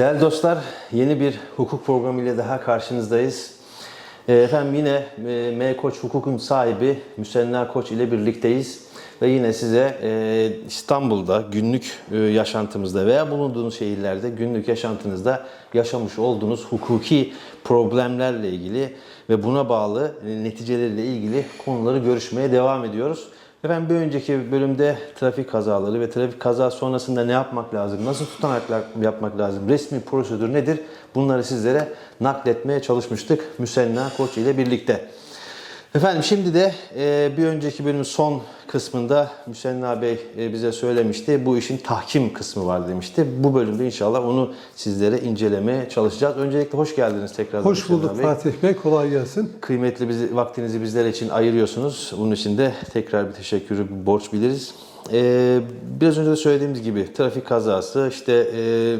Değerli dostlar, yeni bir hukuk programı ile daha karşınızdayız. Ee, Efendim yine e, M Koç hukukun sahibi Müsenna Koç ile birlikteyiz. Ve yine size e, İstanbul'da günlük e, yaşantımızda veya bulunduğunuz şehirlerde günlük yaşantınızda yaşamış olduğunuz hukuki problemlerle ilgili ve buna bağlı neticeleriyle ilgili konuları görüşmeye devam ediyoruz. Efendim bir önceki bölümde trafik kazaları ve trafik kaza sonrasında ne yapmak lazım, nasıl tutanaklar yapmak lazım, resmi prosedür nedir bunları sizlere nakletmeye çalışmıştık Müsenna Koç ile birlikte. Efendim şimdi de e, bir önceki bölümün son kısmında Müsenna Bey e, bize söylemişti. Bu işin tahkim kısmı var demişti. Bu bölümde inşallah onu sizlere incelemeye çalışacağız. Öncelikle hoş geldiniz tekrar. Hoş bulduk Bey. Fatih Bey, kolay gelsin. Kıymetli bizi, vaktinizi bizler için ayırıyorsunuz. Bunun için de tekrar bir teşekkürü, bir borç biliriz. Ee, biraz önce de söylediğimiz gibi trafik kazası, işte e,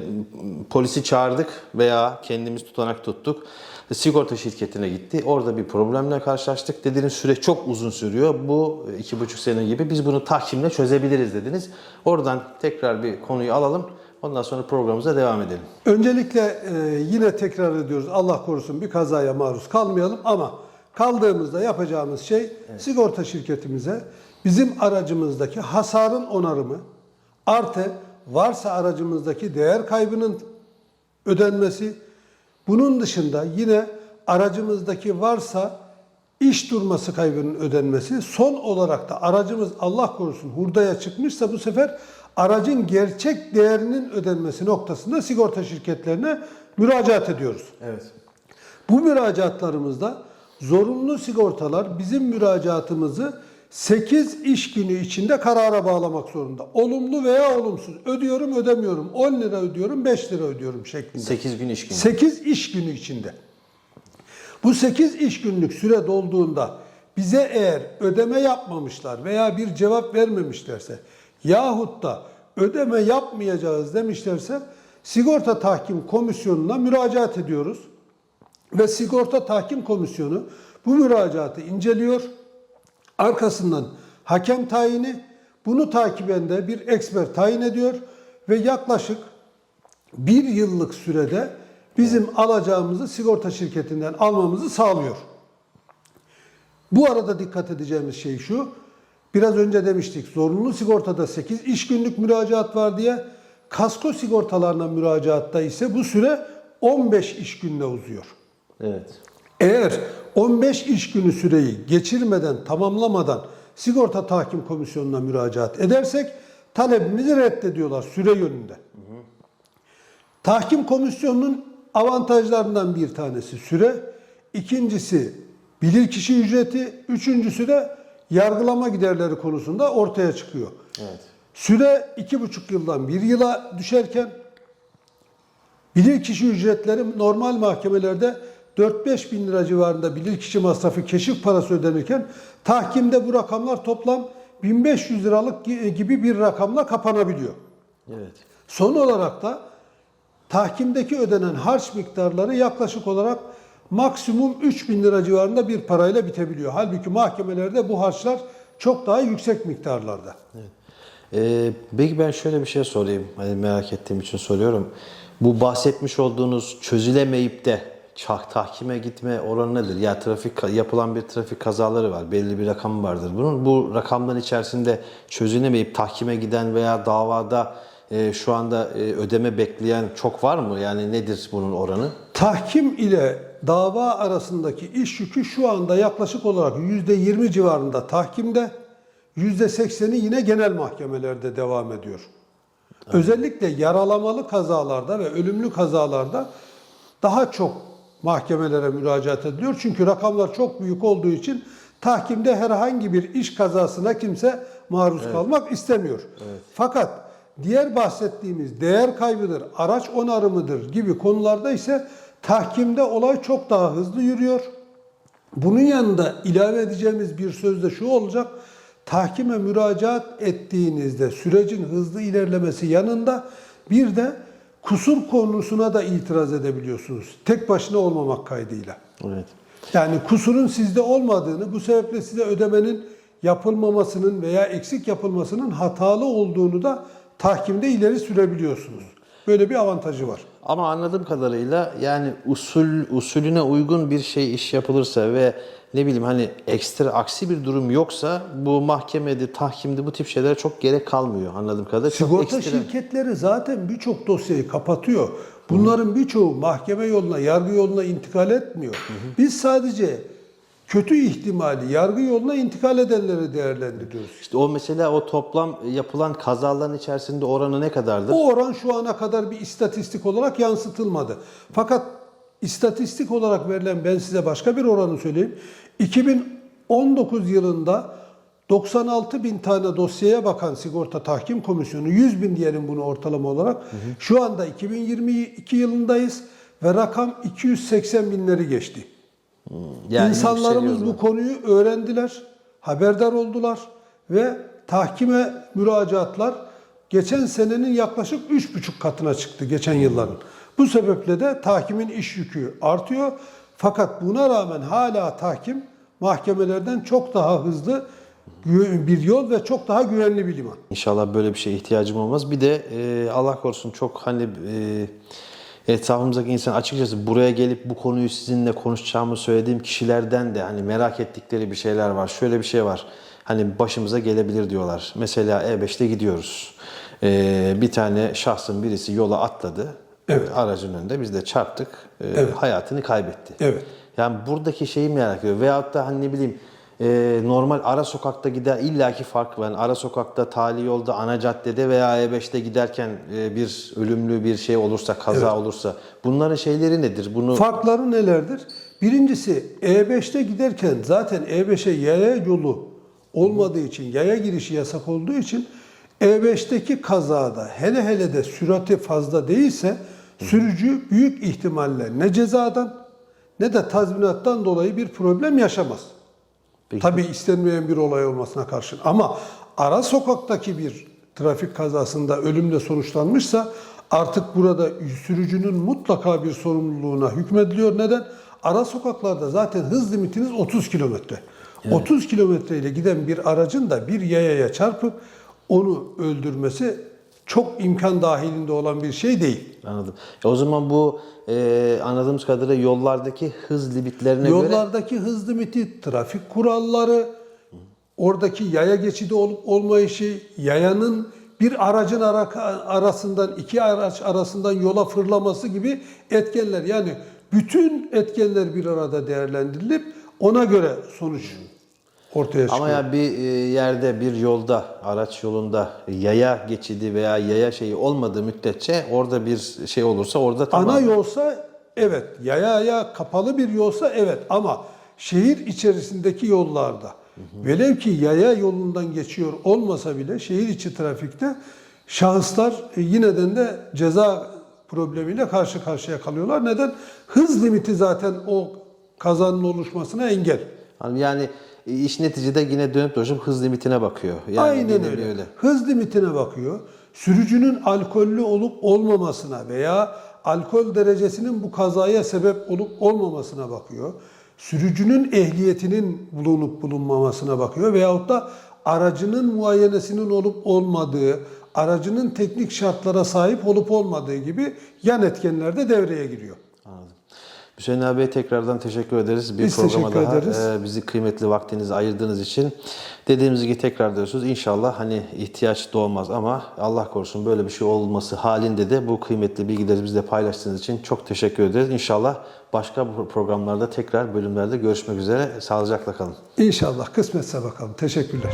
polisi çağırdık veya kendimiz tutanak tuttuk. Sigorta şirketine gitti. Orada bir problemle karşılaştık. Dediniz süre çok uzun sürüyor. Bu iki buçuk sene gibi. Biz bunu tahkimle çözebiliriz dediniz. Oradan tekrar bir konuyu alalım. Ondan sonra programımıza devam edelim. Öncelikle e, yine tekrar ediyoruz Allah korusun bir kazaya maruz kalmayalım ama kaldığımızda yapacağımız şey sigorta şirketimize bizim aracımızdaki hasarın onarımı artı varsa aracımızdaki değer kaybının ödenmesi bunun dışında yine aracımızdaki varsa iş durması kaybının ödenmesi son olarak da aracımız Allah korusun hurdaya çıkmışsa bu sefer aracın gerçek değerinin ödenmesi noktasında sigorta şirketlerine müracaat ediyoruz. Evet. Bu müracaatlarımızda zorunlu sigortalar bizim müracaatımızı 8 iş günü içinde karara bağlamak zorunda. Olumlu veya olumsuz. Ödüyorum, ödemiyorum. 10 lira ödüyorum, 5 lira ödüyorum şeklinde. 8 gün iş günü. 8 iş günü içinde. Bu 8 iş günlük süre dolduğunda bize eğer ödeme yapmamışlar veya bir cevap vermemişlerse yahut da ödeme yapmayacağız demişlerse sigorta tahkim komisyonuna müracaat ediyoruz. Ve sigorta tahkim komisyonu bu müracaatı inceliyor. Arkasından hakem tayini bunu takiben de bir eksper tayin ediyor ve yaklaşık bir yıllık sürede bizim alacağımızı sigorta şirketinden almamızı sağlıyor. Bu arada dikkat edeceğimiz şey şu. Biraz önce demiştik zorunlu sigortada 8 iş günlük müracaat var diye. Kasko sigortalarına müracaatta ise bu süre 15 iş günle uzuyor. Evet. Eğer 15 iş günü süreyi geçirmeden, tamamlamadan sigorta tahkim komisyonuna müracaat edersek talebimizi reddediyorlar süre yönünde. Tahkim komisyonunun avantajlarından bir tanesi süre, ikincisi bilirkişi ücreti, üçüncüsü de yargılama giderleri konusunda ortaya çıkıyor. Evet. Süre iki buçuk yıldan bir yıla düşerken bilirkişi ücretleri normal mahkemelerde 4-5 bin lira civarında bilirkişi masrafı keşif parası ödenirken tahkimde bu rakamlar toplam 1500 liralık gibi bir rakamla kapanabiliyor. Evet. Son olarak da tahkimdeki ödenen harç miktarları yaklaşık olarak maksimum 3000 lira civarında bir parayla bitebiliyor. Halbuki mahkemelerde bu harçlar çok daha yüksek miktarlarda. Ee, peki ben şöyle bir şey sorayım. Hani merak ettiğim için soruyorum. Bu bahsetmiş olduğunuz çözülemeyip de tahkime gitme oranı nedir? Ya trafik yapılan bir trafik kazaları var. Belli bir rakam vardır bunun. Bu rakamların içerisinde çözülemeyip tahkime giden veya davada e, şu anda e, ödeme bekleyen çok var mı? Yani nedir bunun oranı? Tahkim ile dava arasındaki iş yükü şu anda yaklaşık olarak %20 civarında tahkimde, %80'i yine genel mahkemelerde devam ediyor. Özellikle yaralamalı kazalarda ve ölümlü kazalarda daha çok mahkemelere müracaat ediliyor. Çünkü rakamlar çok büyük olduğu için tahkimde herhangi bir iş kazasına kimse maruz kalmak istemiyor. Fakat diğer bahsettiğimiz değer kaybıdır, araç onarımıdır gibi konularda ise tahkimde olay çok daha hızlı yürüyor. Bunun yanında ilave edeceğimiz bir söz de şu olacak. Tahkime müracaat ettiğinizde sürecin hızlı ilerlemesi yanında bir de kusur konusuna da itiraz edebiliyorsunuz. Tek başına olmamak kaydıyla. Evet. Yani kusurun sizde olmadığını, bu sebeple size ödemenin yapılmamasının veya eksik yapılmasının hatalı olduğunu da tahkimde ileri sürebiliyorsunuz. Böyle bir avantajı var. Ama anladığım kadarıyla yani usul usulüne uygun bir şey iş yapılırsa ve ne bileyim hani ekstra aksi bir durum yoksa bu mahkemede, tahkimde bu tip şeylere çok gerek kalmıyor anladığım kadarıyla. Sigorta ekstra- şirketleri zaten birçok dosyayı kapatıyor. Bunların birçoğu mahkeme yoluna, yargı yoluna intikal etmiyor. Biz sadece kötü ihtimali yargı yoluna intikal edenleri değerlendiriyoruz. İşte o mesela o toplam yapılan kazaların içerisinde oranı ne kadardır? Bu oran şu ana kadar bir istatistik olarak yansıtılmadı. Fakat istatistik olarak verilen ben size başka bir oranı söyleyeyim. 2019 yılında 96 bin tane dosyaya bakan sigorta tahkim komisyonu 100 bin diyelim bunu ortalama olarak. Şu anda 2022 yılındayız ve rakam 280 binleri geçti. Yani İnsanlarımız bu konuyu öğrendiler, haberdar oldular ve tahkime müracaatlar geçen senenin yaklaşık 3,5 katına çıktı geçen yılların. Bu sebeple de tahkimin iş yükü artıyor. Fakat buna rağmen hala tahkim mahkemelerden çok daha hızlı bir yol ve çok daha güvenli bir liman. İnşallah böyle bir şeye ihtiyacım olmaz. Bir de e, Allah korusun çok hani e, etrafımızdaki insan açıkçası buraya gelip bu konuyu sizinle konuşacağımı söylediğim kişilerden de hani merak ettikleri bir şeyler var. Şöyle bir şey var. Hani başımıza gelebilir diyorlar. Mesela E5'te gidiyoruz. E, bir tane şahsın birisi yola atladı. Evet. Aracın önünde biz de çarptık. E, Evet. Hayatını kaybetti. Evet. Yani buradaki şeyi merak ediyorum. Veyahut da hani ne bileyim e, normal ara sokakta gider illaki fark var. Yani ara sokakta, tali yolda, ana caddede veya E5'te giderken e, bir ölümlü bir şey olursa, kaza olursa bunların şeyleri nedir? Bunu Farkları nelerdir? Birincisi E5'te giderken zaten E5'e yaya yolu olmadığı için, yaya girişi yasak olduğu için E5'teki kazada hele hele de sürati fazla değilse sürücü büyük ihtimalle ne cezadan ne de tazminattan dolayı bir problem yaşamaz. Peki. Tabii istenmeyen bir olay olmasına karşın. Ama ara sokaktaki bir trafik kazasında ölümle sonuçlanmışsa artık burada sürücünün mutlaka bir sorumluluğuna hükmediliyor. Neden? Ara sokaklarda zaten hız limitiniz 30 kilometre. 30 kilometre ile giden bir aracın da bir yayaya çarpıp onu öldürmesi çok imkan dahilinde olan bir şey değil. anladım. E, o zaman bu e, anladığımız kadarıyla yollardaki hız limitlerine göre Yollardaki hız limiti, trafik kuralları, oradaki yaya geçidi olup olmayışı, yayanın bir aracın ara- arasından, iki araç arasından yola fırlaması gibi etkenler. Yani bütün etkenler bir arada değerlendirilip ona göre sonuç ortaya çıkıyor. ama ya bir e, yerde bir yolda, araç yolunda yaya geçidi veya yaya şeyi olmadığı müddetçe orada bir şey olursa orada tamam. Ana yolsa evet, yayaya kapalı bir yolsa evet ama şehir içerisindeki yollarda velev ki yaya yolundan geçiyor olmasa bile şehir içi trafikte şahıslar e, yineden de ceza problemiyle karşı karşıya kalıyorlar. Neden? Hız limiti zaten o kazanın oluşmasına engel. Yani iş neticede yine dönüp dolaşıp hız limitine bakıyor. Yani Aynen öyle. bir Hız limitine bakıyor. Sürücünün alkollü olup olmamasına veya alkol derecesinin bu kazaya sebep olup olmamasına bakıyor. Sürücünün ehliyetinin bulunup bulunmamasına bakıyor veyahut da aracının muayenesinin olup olmadığı, aracının teknik şartlara sahip olup olmadığı gibi yan etkenler de devreye giriyor. Hüseyin abiye tekrardan teşekkür ederiz. Bir Biz programa daha ederiz. e, bizi kıymetli vaktinizi ayırdığınız için. Dediğimiz gibi tekrar diyorsunuz. İnşallah hani ihtiyaç doğmaz ama Allah korusun böyle bir şey olması halinde de bu kıymetli bilgileri bizle paylaştığınız için çok teşekkür ederiz. İnşallah başka programlarda tekrar bölümlerde görüşmek üzere. Sağlıcakla kalın. İnşallah kısmetse bakalım. Teşekkürler.